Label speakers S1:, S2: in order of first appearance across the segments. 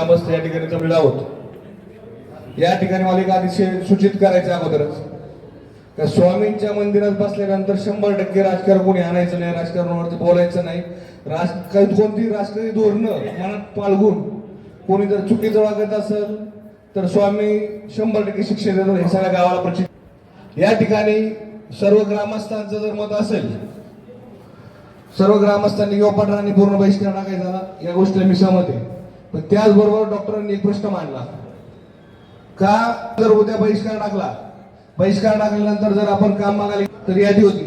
S1: ग्रामस्थ या ठिकाणी जमलेलो आहोत. या ठिकाणी मला एक अतिशय सूचित करायचं अगोदरच का स्वामींच्या मंदिरात बसल्यानंतर शंभर टक्के राजकारण कोणी आणायचं नाही राजकारणावरती बोलायचं नाही. राज कोणती राजकीय धोरणं मनात पाळगून कोणी जर चुकीचं वागत असेल तर स्वामी शंभर टक्के शिक्षण देतात हे सगळ्या गावाला प्रचित. या ठिकाणी सर्व ग्रामस्थांचं जर मत असेल सर्व ग्रामस्थांनी किंवा पठारांनी पूर्ण बहिष्कार टाकायचा या गोष्टीला मी सहमत आहे. पण त्याचबरोबर डॉक्टरांनी एक प्रश्न मांडला. का जर उद्या बहिष्कार टाकला? बहिष्कार टाकल्यानंतर जर आपण काम मागायला तर यादी होती.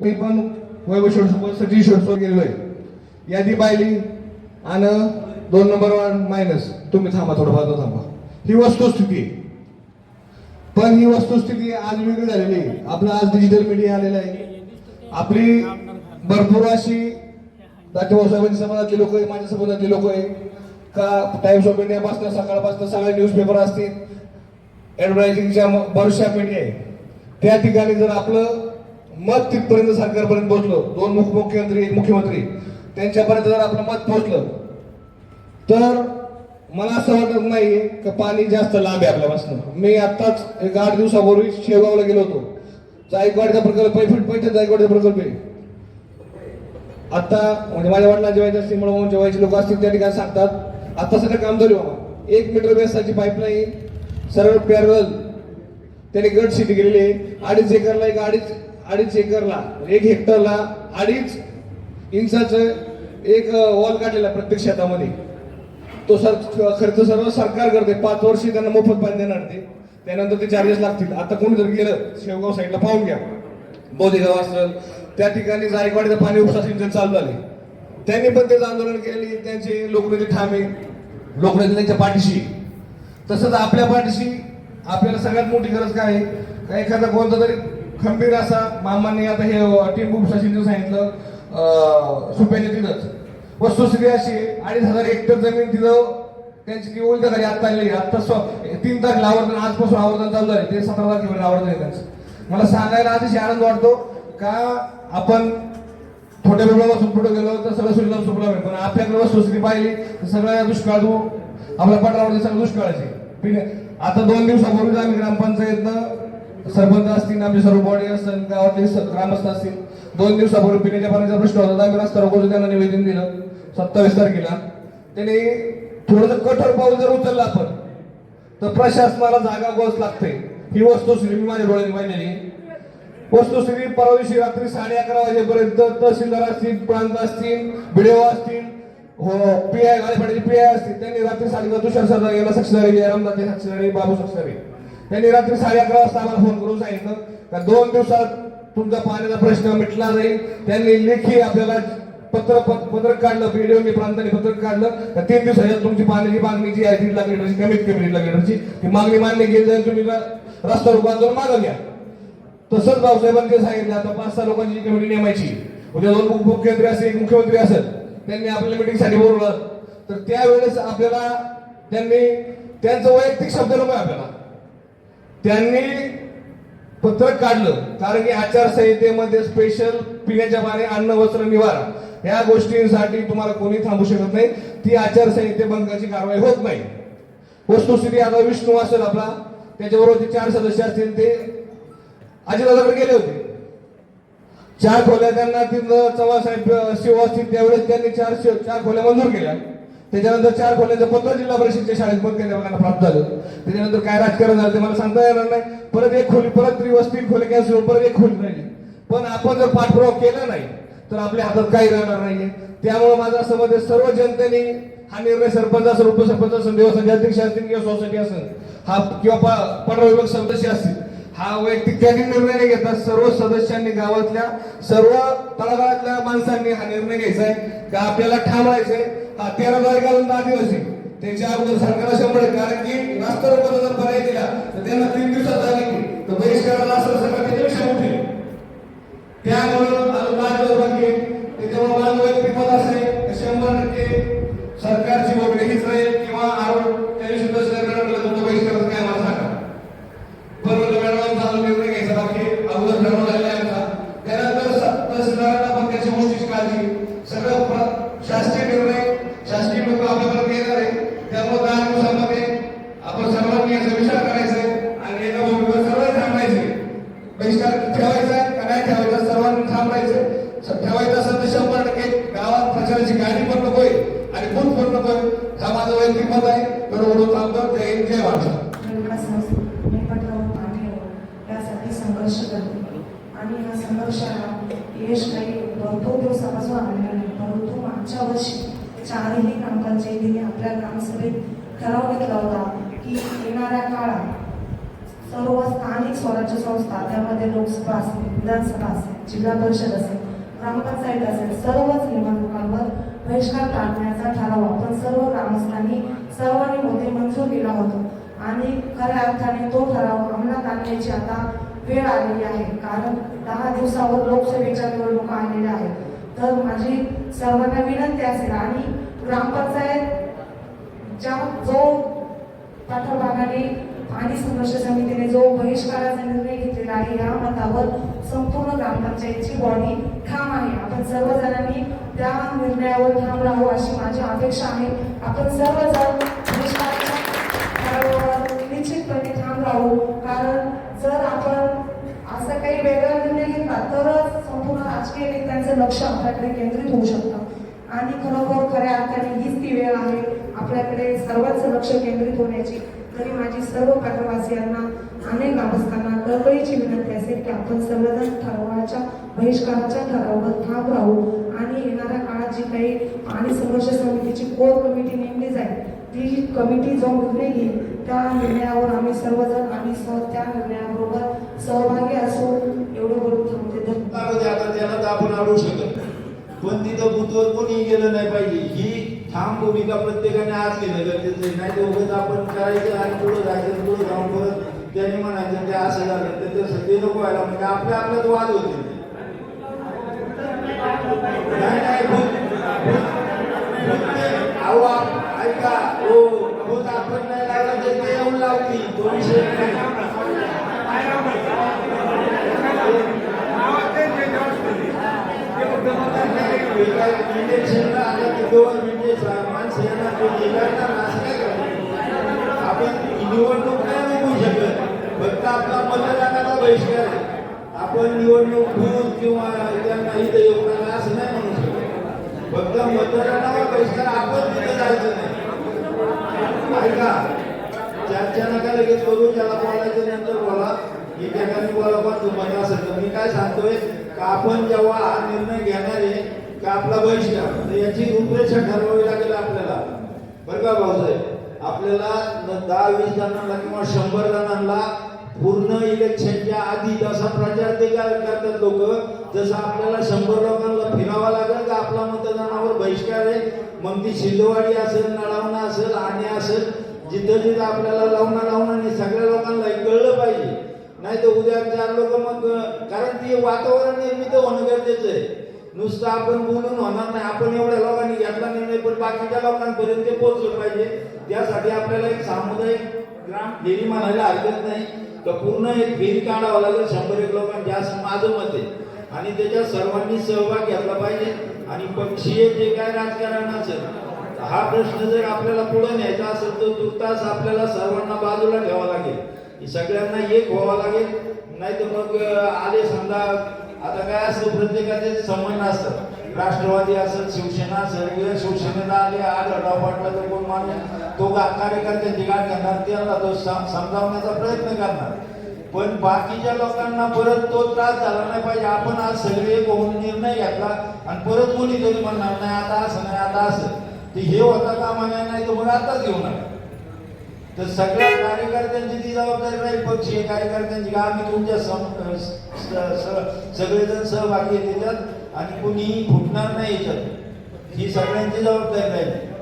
S1: मी पण वैभव सोबत सचिन शेडसोबत गेलेलो आहे. यादी पाहिली आणि दोन नंबर वन मायनस तुम्ही थांबा थोडं फार थांबा. ही वस्तुस्थिती आहे. पण ही वस्तुस्थिती आज वेगळी झालेली आहे. आपलं आज डिजिटल मीडिया आलेलं आहे. आपली भरपूर अशी साहेबांच्या समाजातले लोक आहे माझ्या समाजातले लोक आहे. का टाइम्स ऑफ इंडिया पासून सकाळपासून सगळे न्यूजपेपर असतील. ऍडव्हर्टायझिंगच्या बऱ्याचशा मीडिया आहे. त्या ठिकाणी जर आपलं मत तिथपर्यंत सरकारपर्यंत पोहोचलं दोन मुख्यमंत्री एक मुख्यमंत्री त्यांच्यापर्यंत जर आपलं मत पोहोचलं तर मला असं वाटत नाही की पाणी जास्त लांब आहे आपल्यापासून. मी आत्ताच एक आठ दिवसापूर्वी शेगावला गेलो होतो. जायकवाडचा प्रकल्प आहे फिट जायकवाडचा प्रकल्प आहे. आता म्हणजे माझ्या वडिलांच्या वयाचे असतील म्हणून जेवायचे लोक असतील त्या ठिकाणी सांगतात आता सगळं काम झालं बाबा. एक मीटर व्यासाची पाईपलाईन सरळ पॅरल त्याने गट शेती केलेली. आहे अडीच एकरला एक अडीच अडीच एकरला एक हेक्टरला अडीच इंचाचं एक वॉल काढलेला प्रत्येक शेतामध्ये. तो सर खर्च सर्व सरकार करते. पाच वर्षी त्यांना मोफत पाणी देणार ते. त्यानंतर ते चार्जेस लागतील. आता कोणी जर गेलं शेवगाव साईडला पाहून घ्या. बोधेगाव असेल त्या ठिकाणी जायकवाडीचं पाणी उपसा सिंचन चालू झाले. त्यांनी पण तेच आंदोलन केले. त्यांचे लोकनेते ठामे. लोकनेते त्यांच्या पाठीशी. तसंच आपल्या पाठीशी आपल्याला सगळ्यात मोठी गरज काय आहे? का एखादा कोणता तरी खंबीर असा मामांनी आता हे टीम उपसा सिंचन सांगितलं अं, सुप्याच्या तिथंच. वस्तुस्थिती अशी आहे, अडीच हजार हेक्टर जमीन तिथं त्यांची ती ओळख झाली आता आलेली आता स्व- तीन तारखेला आवर्तन आजपासून आवर्तन चालू झाले ते सतरा तारखेपर्यंत आवर्तन आहे त्यांचं. मला सांगायला अतिशय आनंद वाटतो का आपण थोड्या बिबळापासून पुढे गेलो तर सगळं सुविधा सुपला पण आपल्याकडे वस्तुस्थिती पाहिली तर सगळ्या दुष्काळ तो आपल्या पठारावरती सगळं दुष्काळाचे. आहे? आता दोन दिवसापूर्वी आम्ही ग्रामपंचायतनं सरपंच असतील आमचे सर्व बॉडी असतील गावातले ग्रामस्थ असतील दोन दिवसापूर्वी पिण्याच्या पाण्याचा प्रश्न होता आम्ही रस्ता रोखून त्यांना निवेदन दिलं सत्तावीस तारखेला. त्याने थोडंसं कठोर पाऊल जर उचललं आपण तर प्रशासनाला जागा गोस लागते. ही वस्तू मी माझ्या डोळ्यांनी पाहिलेली वस्तुस्थिती परवा दिवशी रात्री साडे अकरा वाजेपर्यंत तहसीलदार असतील प्रांत असतील बिडेओ असतील हो पी आय गाडीपाड्याचे पी आय असतील त्यांनी रात्री साडेला तुषार सरदार याला साक्षीदारी जयराम दाते साक्षीदारी बाबू साक्षीदारी. त्यांनी रात्री साडे अकरा वाजता आम्हाला फोन करून सांगितलं का दोन दिवसात तुमचा पाण्याचा प्रश्न मिटला जाईल त्यांनी लेखी आपल्याला पत्र पत्र पत्रक काढलं बीडीओनी प्रांताने पत्रक काढलं तर तीन दिवसाच्या तुमची पाण्याची मागणी जी आहे दीड लाख लिटरची कमीत कमी दीड लाख लिटरची. ती मागणी मान्य केली जाईल तुम्ही र- रस्ता रोको आंदोलन मागं घ्या. तसंच भाऊसाहेबांनी सांगितलं आता पाच सहा लोकांची कमिटी नेमायची. उद्या दोन मुख्यमंत्री असेल एक मुख्यमंत्री असत त्यांनी आपल्या मिटिंगसाठी बोलवलं. तर त्यावेळेस आपल्याला त्यांनी त्यांचं वैयक्तिक शब्द नको आपल्याला. त्यांनी पत्रक काढलं. कारण की आचारसंहितेमध्ये स्पेशल पिण्याच्या पाणी अन्न वस्त्र निवारा या गोष्टींसाठी तुम्हाला कोणी थांबू शकत नाही. ती आचारसंहिते भंगाची कारवाई होत नाही. वस्तुस्थिती आता विष्णू असेल आपला. त्याच्याबरोबर चार सदस्य असतील ते अजितदादाकडे गेले होते. चार खोल्या त्यांना तिथं चव्हाणसाहेब शिव असतील त्यावेळेस त्यांनी चार चार खोल्या मंजूर केल्या. त्याच्यानंतर चार खोल्यांचं पत्र जिल्हा परिषदच्या शाळेत बंद केल्यावर प्राप्त झालं. त्याच्यानंतर काय राजकारण झालं ते मला सांगता येणार नाही. परत एक खोली परत त्रिवस तीन खोले कॅन्सल परत एक खोली राहिली. पण आपण जर पाठपुरावा केला नाही तर आपल्या हातात काही राहणार नाहीये. त्यामुळे माझं असं मत सर्व जनतेने हा निर्णय सरपंच असेल उपसरपंच असेल देवस्थानचे अध्यक्ष असतील किंवा सोसायटी असेल हा किंवा पंधरा विभाग सदस्य असतील हा वैयक्तिक त्यांनी निर्णय घेतात सर्व सदस्यांनी गावातल्या सर्व तळागाळातल्या माणसांनी हा निर्णय घ्यायचा आहे. का आपल्याला ठाम हा तेरा तारखेला आदिवासी त्याच्या अगोदर सरकारला शंभर कारण की रास्ता रोकोला जर पर्याय दिला तर त्यांना तीन दिवसात झाली की तर बहिष्काराला असं सरकार त्याच्यापेक्षा मोठे त्यामुळं अजून लाज बाकी आहे. त्याच्यामुळे वैयक्तिक मत असेल शंभर टक्के सरकारची बहिष्कार ठेवायचा का नाही ठेवायचा? सर्वांनी ठाम राहायचं ठेवायचं असेल तर शंभर टक्के गावात प्रचाराची गाडी पण नकोय आणि बूथ पण नकोय. हा माझा वैयक्तिक मत आहे. बरोबर थांबतो. जय जय महाराष्ट्र
S2: यासाठी संघर्ष करते. आणि या संघर्षाला हा यश काही भरपूर दिवसापासून आलेला नाही. परंतु मागच्या वर्षी चारही ग्रामपंचायतीने आपल्या ग्रामसभेत ठराव घेतला होता की येणाऱ्या काळात सर्व स्थानिक स्वराज्य संस्था त्यामध्ये लोकसभा असेल विधानसभा असेल जिल्हा परिषद असेल ग्रामपंचायत असेल सर्वच निवडणुकांवर बहिष्कार टाळण्याचा ठराव आपण सर्व ग्रामस्थांनी सर्वांनी मध्ये मंजूर केला होता. आणि खऱ्या अर्थाने तो ठराव अंमलात आणण्याची आता वेळ आलेली आहे. कारण दहा दिवसावर लोकसभेच्या निवडणुका आलेल्या आहेत. तर माझी सर्वांना विनंती असेल आणि ग्रामपंचायत ज्या जो पाठभागाने आणि संघर्ष समितीने जो बहिष्काराचा निर्णय घेतलेला आहे या मतावर संपूर्ण ग्रामपंचायतची बॉडी ठाम आहे. आपण सर्वजणांनी त्या निर्णयावर ठाम राहू अशी माझी अपेक्षा आहे. आपण सर्वजण निश्चितपणे ठाम राहू. कारण जर आपण असं काही वेगळा निर्णय घेतला तरच संपूर्ण राजकीय नेत्यांचं लक्ष आपल्याकडे केंद्रित होऊ शकतं. आणि खरोखर खऱ्या अर्थाने हीच ती वेळ आहे आपल्याकडे सर्वांचं लक्ष केंद्रित होण्याची. तरी माझी सर्व पाठवासियांना अनेक ग्रामस्थांना कळकळीची विनंती असेल की आपण सर्वजण ठरावाच्या बहिष्काराच्या ठरावावर ठाम राहू. आणि येणाऱ्या काळात जी काही पाणी संघर्ष समितीची कोर कमिटी नेमली जाईल ती कमिटी जो निर्णय घेईल त्या निर्णयावर आम्ही सर्वजण आम्ही सह त्या निर्णयाबरोबर सहभागी असू एवढं बोलून थांबते. धन्यवाद.
S3: आता त्याला तर आपण अडवू शकत पण तिथं बुथवर कोणी गेलं नाही पाहिजे. ही ठाम भूमिका प्रत्येकाने आज घेणं गरजेचं आहे. नाही ते उगाच आपण करायचं आणि पुढं जायचं पुढं जाऊन परत त्यांनी म्हणायचं ते असं झालं तर ते सगळे नको व्हायला. म्हणजे आपल्या आपल्यात वाद होते. नाही नाही अहो ऐका हो भूत आपण नाही लागला तर ते येऊन लावती तो विषय नाही. आलं की दोन मिनिटे माणसं करायचं? आपण निवडणूक नाही शकत फक्त आपला मतदानाचा बहिष्कार आहे आपण निवडणूक किंवा त्यांना इथं असं नाही म्हणू शकत फक्त बहिष्कार आपण जायचं नाही ऐका चर्चा नका लगेच करू त्याला बोलायचं नंतर बोला एकेकाने बोला पण तुम्हाला मी काय सांगतोय का आपण जेव्हा हा निर्णय घेणार आहे का आपला बहिष्कार याची रूपरेषा ठरवावी लागेल आपल्याला. बरं का भाऊसाहेब? आपल्याला दहा वीस जणांना किंवा शंभर जणांना पूर्ण इलेक्शनच्या आधी जसा प्रचार ते करतात लोक जसं आपल्याला शंभर लोकांना फिरावा लागेल का आपला मतदानावर बहिष्कार आहे? मग ती शिंदवाडी असेल नळावणा असेल आणि असेल जिथं जिथं आपल्याला लावणं लावणं आणि सगळ्या लोकांना कळलं पाहिजे. नाही तर उद्या चार लोक मग कारण ते वातावरण निर्मित होणं गरजेचं आहे. नुसतं आपण बोलून होणार नाही. आपण एवढ्या लोकांनी घेतला निर्णय पण बाकीच्या लोकांपर्यंत ते पोहोचलं पाहिजे. त्यासाठी आपल्याला एक सामुदायिक ग्राम फेरी म्हणायला हरकत नाही. तर पूर्ण एक फेरी काढावं लागेल. शंभर एक लोकांनी असं माझं मत आहे. आणि त्याच्यात सर्वांनी सहभाग घेतला पाहिजे. आणि पक्षीय जे काय राजकारण असेल हा प्रश्न जर आपल्याला पुढे न्यायचा असेल तर तुर्तास आपल्याला सर्वांना बाजूला ठेवावा लागेल. सगळ्यांना एक व्हावं लागेल. नाही तर मग आले समजा आता काय असतं प्रत्येकाचे संबंध असतात. राष्ट्रवादी असत शिवसेना असेल शिवसेनेला आले आज अडाव वाटला तर कोण माणूस तो गा- कार्यकर्त्यांची गाठ घेणार त्यांना तो सम- समजावण्याचा प्रयत्न करणार. पण बाकीच्या लोकांना परत तो त्रास झाला नाही पाहिजे. आपण आज सगळे बघून होऊन निर्णय घेतला आणि परत कोणीतरी म्हणणार नाही आता असं नाही आता असं. ते हे होता कामा नाही तर मग आताच घेऊ नका तर सगळ्या कार्यकर्त्यांची ती जबाबदारी राहील पक्षीय कार्यकर्त्यांची का? आम्ही तुमच्या सगळेजण सहभागी आहे त्याच्यात आणि कुणीही फुटणार नाही याच्यात. ही सगळ्यांची जबाबदारी राहील.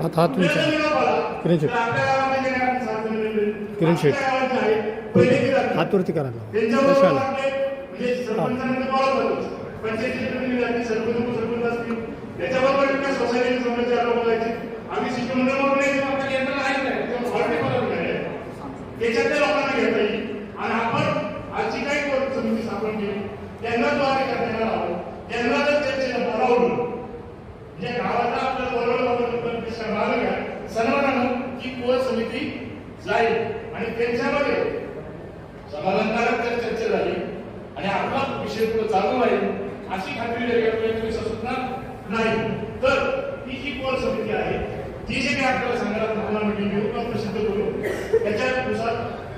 S4: हात हात तुमचा. किरण शेट. किरण शेट. हात वरती करा. कशाला?
S5: त्याच्याबरोबर विकास सोसायटी समोरच्या लोक आम्ही शिष्टमंडळ म्हणून नाही किंवा आपल्या यंत्रणा आहे? नाही त्याच्यातल्या लोकांना घेता येईल. आणि आपण आजची काही कोर समिती स्थापन केली. त्यांना द्वारे करण्याला लावलं. त्यांना जर चर्चेला बोलावलं म्हणजे गावाला आपल्याला बोलवलं मागं घ्या सन्मानानं की कोर समिती जाईल. आणि त्यांच्यामध्ये समाधानकारक तर चर्चा झाली. आणि आपला विषय पुढे चालू राहील. अशी खात्री जर या वेळेस सुद्धा नाही तर ही जी कोर समिती आहे ती जे काही आपल्याला सांगायला तुम्हाला मिटिंग घेऊ किंवा प्रसिद्ध करू त्याच्यानुसार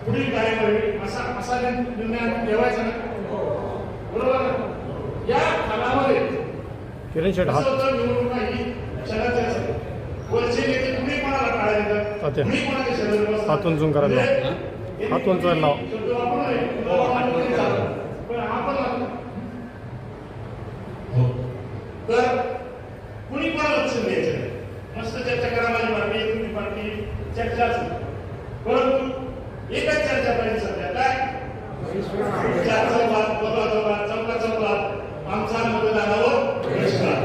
S5: पुढील कार्यवाही असा असा निर्णय ठेवायचा ना बरोबर ना? या कालामध्ये निवडणुका ही शहराच्या. वरचे नेते कुणी कोणाला टाळा देतात. कुणी कोणाच्या बसतात.
S4: हात उंचून करायला लाव. हात उंचवायला लाव.
S5: शब्द वापरू नये. वापरू नये चालतं. पण आपण तर कुणी कोणाला लक्ष द्यायचं नाही. मस्त चर्चा करा माझी पार्टी तुमची पार्टी चर्चाच परंतु एकच चर्चा पाहिजे सध्या काय चार चौकात चौका चौकात चौका चौकात आमचा मतदानावर बहिष्कार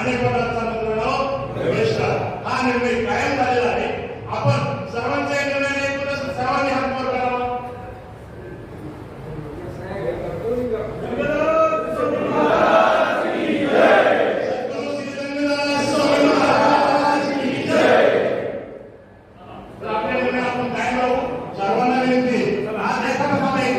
S5: अनेक पदार्थ मतदानावर बहिष्कार हा निर्णय कायम झालेला आहे आपण सर्वांच्या या निर्णयाने एकूणच सर्वांनी हात वर करावा सद्गुरू श्री रंगनाथ स्वामी महाराज की जय. तर आपल्या निर्णय आपण कायम राहू सर्वांना विनंती आहे. आज एखादा मला एक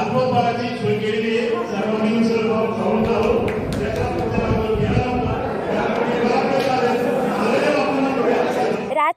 S5: अल्पोद्भाराची सोय केलेली आहे सर्वांनी मिसळ पाव खाऊन जावं त्याचा पुढचा नंबर घ्यायला नव्हता त्यामुळे मला वेळ लागेल. आलेल्या लोकांना वेळ लागेल.